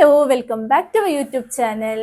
Hello welcome back to my YouTube channel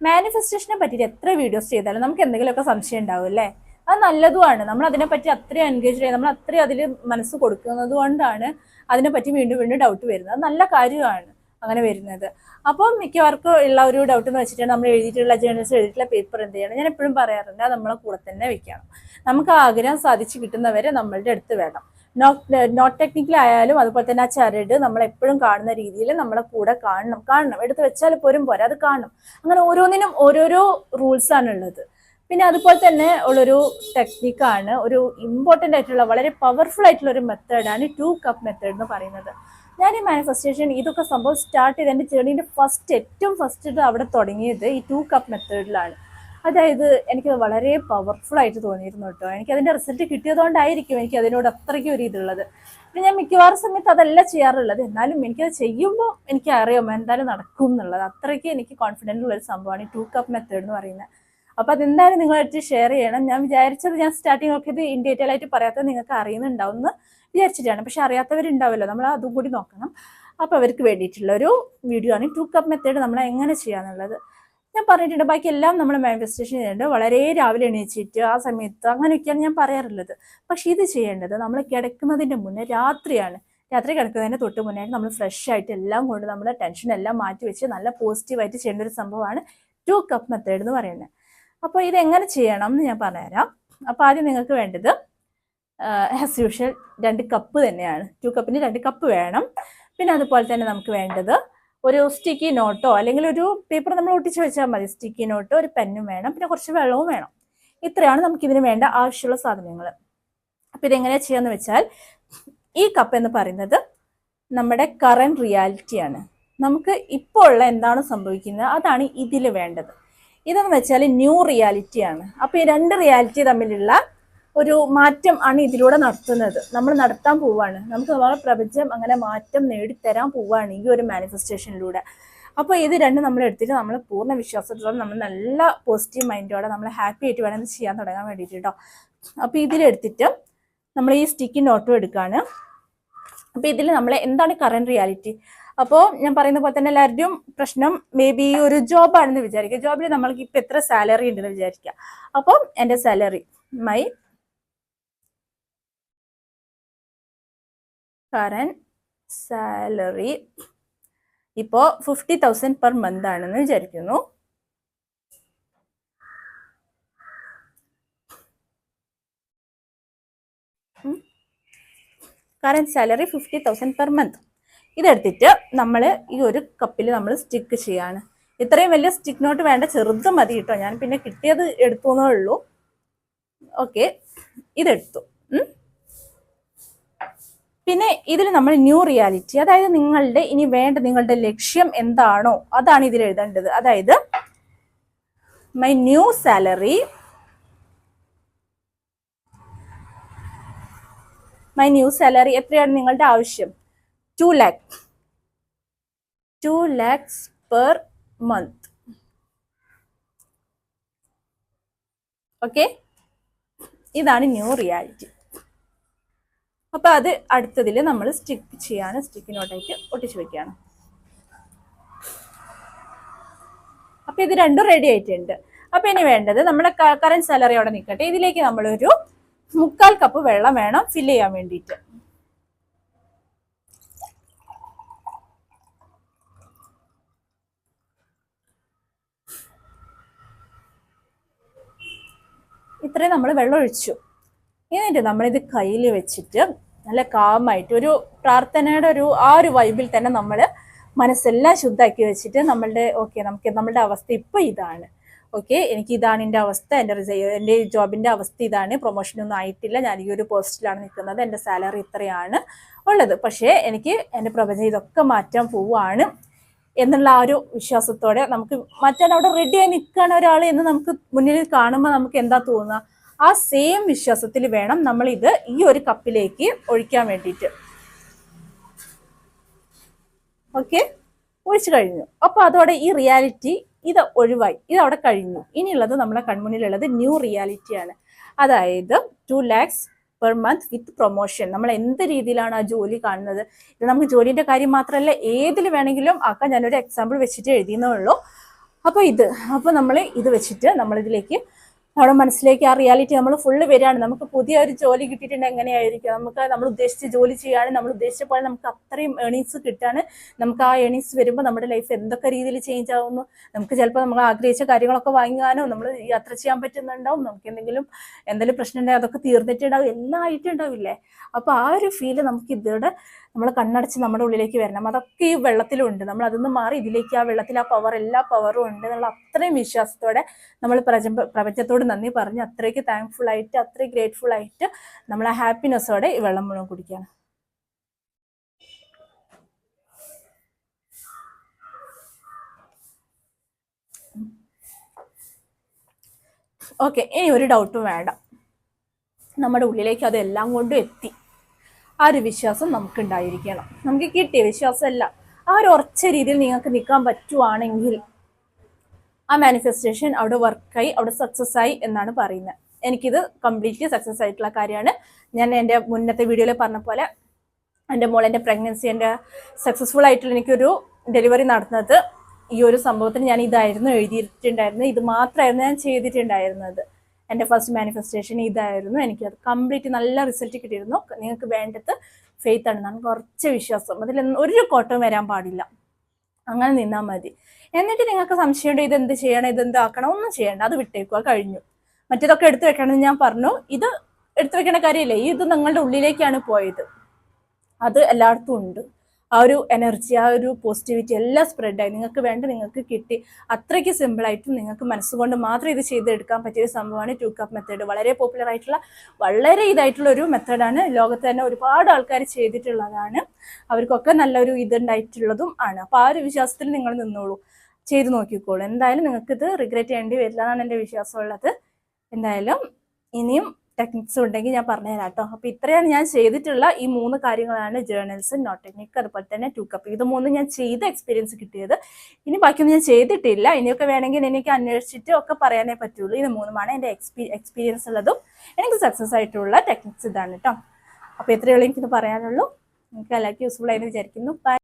മാനിഫെസ്റ്റേഷനെ പറ്റിയിട്ട് എത്ര videos ചെയ്താലും നമുക്ക് എന്തെങ്കിലുമൊക്കെ സംശയം ഉണ്ടാവും അല്ലേ? അത് നല്ലതുമാണ്. നമ്മൾ അതിനെപ്പറ്റി അത്രയും എൻഗേജ് ചെയ്യുക നമ്മൾ അത്രയും അതിൽ മനസ്സ് കൊടുക്കുന്നത് കൊണ്ടാണ് അതിനെപ്പറ്റി വീണ്ടും വീണ്ടും ഡൗട്ട് വരുന്നത്. അത് നല്ല കാര്യമാണ്. അങ്ങനെ വരുന്നത്. അപ്പം മിക്കവർക്കും ഉള്ള ഒരു ഡൗട്ട് എന്ന് വെച്ചിട്ട് നമ്മൾ എഴുതിയിട്ടുള്ള ജേണൽസ് എഴുതിയിട്ടുള്ള പേപ്പർ എന്ത് ചെയ്യണം? ഞാൻ എപ്പോഴും പറയാറുണ്ട് നമ്മളെ കൂടെ തന്നെ വെക്കണം. നമുക്ക് ആഗ്രഹം സാധിച്ചു കിട്ടുന്നവരെ നമ്മളുടെ അടുത്ത് വേണം. നോട്ട് നോട്ട് ടെക്നിക്കൽ ആയാലും അതുപോലെ തന്നെ ആ ചരട് നമ്മൾ എപ്പോഴും കാണുന്ന രീതിയിൽ നമ്മളെ കൂടെ കാണണം. കാണണം. എടുത്ത് വെച്ചാൽ പോരും പോരാ അത് കാണണം. അങ്ങനെ ഓരോന്നിനും ഓരോരോ റൂൾസ് ആണ് ഉള്ളത് പിന്നെ അതുപോലെ തന്നെ ഉള്ളൊരു ടെക്നിക്കാണ് ഒരു ഇമ്പോർട്ടന്റ് ആയിട്ടുള്ള വളരെ പവർഫുൾ ആയിട്ടുള്ള ഒരു മെത്തേഡാണ് ടു കപ്പ് മെത്തേഡ് എന്ന് പറയുന്നത്. ഞാൻ ഈ മാനിഫെസ്റ്റേഷൻ ഇതൊക്കെ സംഭവം സ്റ്റാർട്ട് ചെയ്ത് എന്റെ ജേർണീന്റെ ഫസ്റ്റ് ഏറ്റവും ഫസ്റ്റ് അവിടെ തുടങ്ങിയത് ഈ ടു കപ്പ് മെത്തേഡിലാണ് അതായത് എനിക്ക് വളരെ പവർഫുൾ ആയിട്ട് തോന്നിയിരുന്നു കേട്ടോ. എനിക്ക് അതിന്റെ റിസൾട്ട് കിട്ടിയതുകൊണ്ടായിരിക്കും എനിക്ക് അതിനോട് അത്രയ്ക്കും ഒരു ഇതുള്ളത്. പിന്നെ ഞാൻ മിക്കവാറും സമയത്ത് അതല്ല ചെയ്യാറുള്ളത്. എന്നാലും എനിക്കത് ചെയ്യുമ്പോൾ എനിക്ക് അറിയാം എന്തായാലും നടക്കും എന്നുള്ളത് അത്രയ്ക്ക് എനിക്ക് കോൺഫിഡന്റ് ഉള്ളൊരു സംഭവമാണ് ഈ ടു കപ്പ് മെത്തേഡ് എന്ന് പറയുന്നത്. അപ്പോൾ അതെന്തായാലും നിങ്ങളായിട്ട് ഷെയർ ചെയ്യണം. ഞാൻ വിചാരിച്ചത് ഞാൻ സ്റ്റാർട്ടിങ് ഒക്കെ ഇത് ഇൻ ഡീറ്റെയിൽ ആയിട്ട് പറയാത്തത് നിങ്ങൾക്ക് അറിയുന്നുണ്ടാവും എന്ന് വിചാരിച്ചിട്ടാണ്. പക്ഷെ അറിയാത്തവരുണ്ടാവല്ലോ. നമ്മൾ അതും കൂടി നോക്കണം. അപ്പോൾ അവർക്ക് വേണ്ടിയിട്ടുള്ള ഒരു വീഡിയോ ആണ് ടു കപ്പ് മെത്തേഡ് നമ്മൾ എങ്ങനെ ചെയ്യാന്നുള്ളത് ഞാൻ പറഞ്ഞിട്ടുണ്ട്. ബാക്കി എല്ലാം നമ്മൾ മാനിഫെസ്റ്റേഷൻ ചെയ്യുന്നുണ്ട്. വളരെ രാവിലെ എണീച്ചിട്ട് ആ സമയത്ത് അങ്ങനെയൊക്കെയാണ് ഞാൻ പറയാറുള്ളത്. പക്ഷെ ഇത് ചെയ്യേണ്ടത് നമ്മൾ കിടക്കുന്നതിന്റെ മുന്നേ രാത്രിയാണ്. രാത്രി കിടക്കുന്നതിന് തൊട്ട് മുന്നേ നമ്മൾ ഫ്രഷ് ആയിട്ട് എല്ലാം കൊണ്ട് നമ്മുടെ ടെൻഷൻ എല്ലാം മാറ്റി വെച്ച് നല്ല പോസിറ്റീവായിട്ട് ചെയ്യേണ്ട ഒരു സംഭവമാണ് ടു കപ്പ് മെത്തേഡ് എന്ന് പറയുന്നത്. അപ്പോൾ ഇത് എങ്ങനെ ചെയ്യണം എന്ന് ഞാൻ പറഞ്ഞുതരാം. അപ്പോൾ ആദ്യം നിങ്ങൾക്ക് വേണ്ടത് ആസ് യൂഷ്വൽ രണ്ട് കപ്പ് തന്നെയാണ്. ടു കപ്പിന് രണ്ട് കപ്പ് വേണം. പിന്നെ അതുപോലെ തന്നെ നമുക്ക് വേണ്ടത് ഒരു സ്റ്റിക്കി നോട്ടോ അല്ലെങ്കിൽ ഒരു പേപ്പർ നമ്മൾ ഒട്ടിച്ച് വെച്ചാൽ മതി. സ്റ്റിക്കി നോട്ടോ ഒരു പെന്നും വേണം. പിന്നെ കുറച്ച് വെള്ളവും വേണം. ഇത്രയാണ് നമുക്ക് ഇതിന് വേണ്ട ആവശ്യമുള്ള സാധനങ്ങൾ. അപ്പം ഇതെങ്ങനെയാണ് ചെയ്യാന്ന് വെച്ചാൽ ഈ കപ്പ് എന്ന് പറയുന്നത് നമ്മുടെ കറണ്ട് റിയാലിറ്റിയാണ് നമുക്ക് ഇപ്പോൾ ഉള്ള എന്താണ് സംഭവിക്കുന്നത്? അതാണ് ഇതിൽ വേണ്ടത്. ഇതെന്ന് വെച്ചാൽ ന്യൂ റിയാലിറ്റിയാണ് അപ്പോൾ ഈ രണ്ട് റിയാലിറ്റി തമ്മിലുള്ള ഒരു മാറ്റം ആണ് ഇതിലൂടെ നടത്തുന്നത്. നമ്മൾ നടത്താൻ പോവാണ്. നമുക്ക് നമ്മുടെ പ്രപഞ്ചം അങ്ങനെ മാറ്റം നേടിത്തരാൻ പോവാണ് ഈ ഒരു മാനിഫെസ്റ്റേഷനിലൂടെ അപ്പോൾ ഇത് രണ്ടും നമ്മൾ എടുത്തിട്ട് നമ്മൾ പൂർണ വിശ്വാസത്തോടെ നമ്മൾ നല്ല പോസിറ്റീവ് മൈൻഡോടെ നമ്മൾ ഹാപ്പി ആയിട്ട് വേണം ചെയ്യാൻ തുടങ്ങാൻ വേണ്ടിയിട്ട്. കേട്ടോ അപ്പോൾ ഇതിലെടുത്തിട്ട് നമ്മൾ ഈ സ്റ്റിക്കിന്റെ ഓട്ടോ എടുക്കുകയാണ് അപ്പോൾ ഇതിൽ നമ്മൾ എന്താണ് കറണ്ട് റിയാലിറ്റി അപ്പോൾ ഞാൻ പറയുന്ന പോലെ തന്നെ എല്ലാവരുടെയും പ്രശ്നം മേ ബി ഒരു ജോബാണെന്ന് വിചാരിക്കുക. ജോബിൽ നമ്മൾക്ക് ഇപ്പം എത്ര സാലറി ഉണ്ടെന്ന് വിചാരിക്കുക. അപ്പോൾ എന്റെ സാലറി മൈ കറണ്ട് സാലറി ഇപ്പോ ഫിഫ്റ്റി തൗസൻഡ് പെർ മന്ത് ആണെന്ന് വിചാരിക്കുന്നു. Current salary fifty thousand per month ഇതെടുത്തിട്ട് നമ്മൾ ഈ ഒരു കപ്പിൽ നമ്മൾ സ്റ്റിക്ക് ചെയ്യാണ്. ഇത്രയും വലിയ സ്റ്റിക്ക് നോട്ട് വേണ്ട ചെറുത് മതി കേട്ടോ. ഞാൻ പിന്നെ കിട്ടിയത് എടുത്തു എന്നേ ഉള്ളൂ. ഓക്കെ ഇതെടുത്തു. പിന്നെ ഇതിൽ നമ്മൾ ന്യൂ റിയാലിറ്റി അതായത് നിങ്ങളുടെ ഇനി വേണ്ട നിങ്ങളുടെ ലക്ഷ്യം എന്താണോ അതാണ് ഇതിൽ എഴുതേണ്ടത്. അതായത് my new salary my new salary എത്രയാണ് നിങ്ങളുടെ ആവശ്യം? Two lakh two lakhs per month okay ഇതാണ് ന്യൂ റിയാലിറ്റി അപ്പൊ അത് അടുത്തതിൽ നമ്മൾ സ്റ്റിക്ക് ചെയ്യാണ് സ്റ്റിക്കിനോട്ടായിട്ട് ഒട്ടിച്ചു വെക്കുകയാണ്. അപ്പൊ ഇത് രണ്ടും റെഡി ആയിട്ടുണ്ട്. അപ്പൊ ഇനി വേണ്ടത് നമ്മുടെ കറന്റ് സാലറി അവിടെ നിൽക്കട്ടെ. ഇതിലേക്ക് നമ്മളൊരു മുക്കാൽ കപ്പ് വെള്ളം വേണം ഫില്ല് ചെയ്യാൻ വേണ്ടിയിട്ട്. ഇത്രയും നമ്മൾ വെള്ളം ഒഴിച്ചു എന്നിട്ട് നമ്മളിത് കയ്യിൽ വെച്ചിട്ട് നല്ല കാമായിട്ട് ഒരു പ്രാർത്ഥനയുടെ ഒരു ആ ഒരു വൈബിൽ തന്നെ നമ്മൾ മനസ്സെല്ലാം ശുദ്ധാക്കി വെച്ചിട്ട് നമ്മളുടെ ഓക്കെ നമുക്ക് നമ്മളുടെ അവസ്ഥ ഇപ്പോൾ ഇതാണ്. ഓക്കെ എനിക്ക് ഇതാണ് എന്റെ അവസ്ഥ എന്റെ എന്റെ ജോബിന്റെ അവസ്ഥ ഇതാണ് പ്രൊമോഷനൊന്നും ആയിട്ടില്ല ഞാൻ ഈ ഒരു പോസ്റ്റിലാണ് നിൽക്കുന്നത് എന്റെ സാലറി ഇത്രയാണ് ഉള്ളത്. പക്ഷേ എനിക്ക് എന്റെ പ്രപഞ്ചം ഇതൊക്കെ മാറ്റാൻ പോവുകയാണ്. എന്നുള്ള ആ ഒരു വിശ്വാസത്തോടെ നമുക്ക് മറ്റേ അവിടെ റെഡിയായി നിൽക്കുകയാണ് ഒരാൾ എന്ന് നമുക്ക് മുന്നിൽ കാണുമ്പോൾ നമുക്ക് എന്താ തോന്നുക? ആ സെയിം വിശ്വാസത്തിൽ വേണം നമ്മൾ ഇത് ഈ ഒരു കപ്പിലേക്ക് ഒഴിക്കാൻ വേണ്ടിയിട്ട്. ഓക്കെ ഒഴിച്ചു കഴിഞ്ഞു. അപ്പോൾ അതോടെ ഈ റിയാലിറ്റി ഇത് ഒഴിവായി. ഇത് അവിടെ കഴിഞ്ഞു. ഇനിയുള്ളത് നമ്മുടെ കൺമുന്നിലുള്ളത് ന്യൂ റിയാലിറ്റിയാണ് അതായത് two lakhs per month with promotion നമ്മൾ എന്ത് രീതിയിലാണ് ആ ജോലി കാണുന്നത്? ഇത് നമുക്ക് ജോലിന്റെ കാര്യം മാത്രമല്ല ഏതിൽ വേണമെങ്കിലും ആക്കാൻ ഞാനൊരു എക്സാമ്പിൾ വെച്ചിട്ട് എഴുതിയെന്നേ ഉള്ളൂ. അപ്പോൾ ഇത് അപ്പോൾ നമ്മൾ ഇത് വെച്ചിട്ട് നമ്മളിതിലേക്ക് നമ്മുടെ മനസ്സിലേക്ക് ആ റിയാലിറ്റി നമ്മൾ ഫുള്ള് വരികയാണ്. നമുക്ക് പുതിയ ഒരു ജോലി കിട്ടിയിട്ടുണ്ട് എങ്ങനെയായിരിക്കും? നമുക്ക് നമ്മൾ ഉദ്ദേശിച്ച ജോലി ചെയ്യുകയാണ് നമ്മൾ ഉദ്ദേശിച്ച പോലെ നമുക്ക് അത്രയും ഏണിങ്സ് കിട്ടാണ്. നമുക്ക് ആ ഏണിങ്സ് വരുമ്പോൾ നമ്മുടെ ലൈഫ് എന്തൊക്കെ രീതിയിൽ ചേഞ്ച് ആവുന്നു? നമുക്ക് ചിലപ്പോൾ നമ്മൾ ആഗ്രഹിച്ച കാര്യങ്ങളൊക്കെ വാങ്ങാനോ നമ്മൾ യാത്ര ചെയ്യാൻ പറ്റുന്നുണ്ടാവും. നമുക്ക് എന്തെങ്കിലും എന്തെങ്കിലും പ്രശ്നം ഉണ്ടെങ്കിൽ അതൊക്കെ തീർന്നിട്ടുണ്ടാവും. എല്ലാം ആയിട്ടുണ്ടാവില്ലേ? അപ്പോൾ ആ ഒരു ഫീൽ നമുക്ക് ഇതിവിടെ നമ്മൾ കണ്ണടച്ച് നമ്മുടെ ഉള്ളിലേക്ക് വരണം. അതൊക്കെ ഈ വെള്ളത്തിലുണ്ട്. നമ്മൾ അതൊന്ന് മാറി ഇതിലേക്ക് ആ വെള്ളത്തിൽ ആ പവർ എല്ലാ പവറും ഉണ്ട് എന്നുള്ള അത്രയും വിശ്വാസത്തോടെ നമ്മൾ പ്രപഞ്ച പ്രപഞ്ചത്തോട് നന്ദി പറഞ്ഞ് അത്രയ്ക്ക് താങ്ക്ഫുൾ ആയിട്ട് അത്രയും ഗ്രേറ്റ്ഫുൾ ആയിട്ട് നമ്മൾ ആ ഹാപ്പിനെസ്സോടെ ഈ വെള്ളം മുഴുവൻ കുടിക്കുകയാണ് ഓക്കെ ഇനി ഒരു ഡൗട്ടും വേണ്ട. നമ്മുടെ ഉള്ളിലേക്ക് അതെല്ലാം കൊണ്ടും എത്തി. ആ ഒരു വിശ്വാസം നമുക്ക് ഉണ്ടായിരിക്കണം നമുക്ക് കിട്ടിയ വിശ്വാസമല്ല. ആ ഒരു ഉറച്ച രീതിയിൽ നിങ്ങൾക്ക് നിൽക്കാൻ പറ്റുവാണെങ്കിൽ ആ മാനിഫെസ്റ്റേഷൻ അവിടെ വർക്കായി അവിടെ സക്സസ് ആയി എന്നാണ് പറയുന്നത്. എനിക്കിത് കംപ്ലീറ്റ്ലി സക്സസ് ആയിട്ടുള്ള കാര്യമാണ്. ഞാൻ എന്റെ മുന്നത്തെ വീഡിയോയിൽ പറഞ്ഞ പോലെ എന്റെ മോൾ എന്റെ പ്രഗ്നൻസി എന്റെ സക്സസ്ഫുൾ ആയിട്ടുള്ള എനിക്കൊരു ഡെലിവറി നടന്നത്. ഈ ഒരു സംഭവത്തിന് ഞാൻ ഇതായിരുന്നു എഴുതിയിട്ടുണ്ടായിരുന്നത്. ഇത് മാത്രമായിരുന്നു ഞാൻ ചെയ്തിട്ടുണ്ടായിരുന്നത്. എന്റെ ഫസ്റ്റ് മാനിഫെസ്റ്റേഷൻ ഇതായിരുന്നു. എനിക്ക് അത് കംപ്ലീറ്റ് നല്ല റിസൾട്ട് കിട്ടിയിരുന്നു. നിങ്ങൾക്ക് വേണ്ടത് ഫെയ്ത്ത് ആണ്. നമുക്ക് കുറച്ച് വിശ്വാസം. അതിൽ ഒരു കോട്ടവും വരാൻ പാടില്ല. അങ്ങനെ നിന്നാൽ മതി. എന്നിട്ട് നിങ്ങൾക്ക് സംശയമുണ്ട് ഇത് എന്ത് ചെയ്യണം? ഇത് എന്താക്കണം ഒന്നും ചെയ്യണ്ട. അത് വിട്ടേക്കുക കഴിഞ്ഞു. മറ്റേതൊക്കെ എടുത്തു വെക്കണം എന്ന് ഞാൻ പറഞ്ഞു. ഇത് എടുത്തു വെക്കേണ്ട കാര്യമില്ല. ഇത് നിങ്ങളുടെ ഉള്ളിലേക്കാണ് പോയത്. അത് എല്ലായിടത്തും ഉണ്ട്. ആ ഒരു എനർജി ആ ഒരു പോസിറ്റിവിറ്റി എല്ലാം സ്പ്രെഡായി നിങ്ങൾക്ക് വേണ്ട നിങ്ങൾക്ക് കിട്ടി. അത്രയ്ക്ക് സിമ്പിളായിട്ട് നിങ്ങൾക്ക് മനസ്സുകൊണ്ട് മാത്രം ഇത് ചെയ്തെടുക്കാൻ പറ്റിയ ഒരു സംഭവമാണ് ടു കപ്പ് മെത്തേഡ് വളരെ പോപ്പുലർ ആയിട്ടുള്ള വളരെ ഇതായിട്ടുള്ള ഒരു മെത്തേഡാണ് ലോകത്ത് തന്നെ ഒരുപാട് ആൾക്കാർ ചെയ്തിട്ടുള്ളതാണ്. അവർക്കൊക്കെ നല്ലൊരു ഇതുണ്ടായിട്ടുള്ളതും ആണ്. അപ്പോൾ ആ ഒരു വിശ്വാസത്തിൽ നിങ്ങൾ നിന്നോളൂ. ചെയ്ത് നോക്കിക്കോളൂ. എന്തായാലും നിങ്ങൾക്കിത് റിഗ്രറ്റ് ചെയ്യേണ്ടി വരില്ല എന്നാണ് എന്റെ വിശ്വാസമുള്ളത്. എന്തായാലും ഇനിയും ടെക്നിക്സ് ഉണ്ടെങ്കിൽ ഞാൻ പറഞ്ഞുതരാം കേട്ടോ അപ്പോൾ ഇത്രയാണ് ഞാൻ ചെയ്തിട്ടുള്ള ഈ മൂന്ന് കാര്യങ്ങളാണ് ജേർണൽസ് നോട്ട് ടെക്നിക്ക് അതുപോലെ തന്നെ ടു കപ്പ് ഇത് മൂന്നും ഞാൻ ചെയ്ത എക്സ്പീരിയൻസ് കിട്ടിയത്. ഇനി ബാക്കിയൊന്നും ഞാൻ ചെയ്തിട്ടില്ല. ഇനിയൊക്കെ വേണമെങ്കിൽ എനിക്ക് അന്വേഷിച്ചിട്ട് ഒക്കെ പറയാനേ പറ്റുള്ളൂ. ഇത് മൂന്നുമാണ് എന്റെ എക്സ്പീരിയൻസ് ഉള്ളതും എനിക്ക് സക്സസ് ആയിട്ടുള്ള ടെക്നിക്സ് ഇതാണ് കേട്ടോ അപ്പോൾ ഇത്രയുള്ള എനിക്കിത് പറയാനുള്ളൂ. നിങ്ങൾക്ക് എല്ലാവർക്കും യൂസ്ഫുൾ ആയെന്ന് വിചാരിക്കുന്നു. ബൈ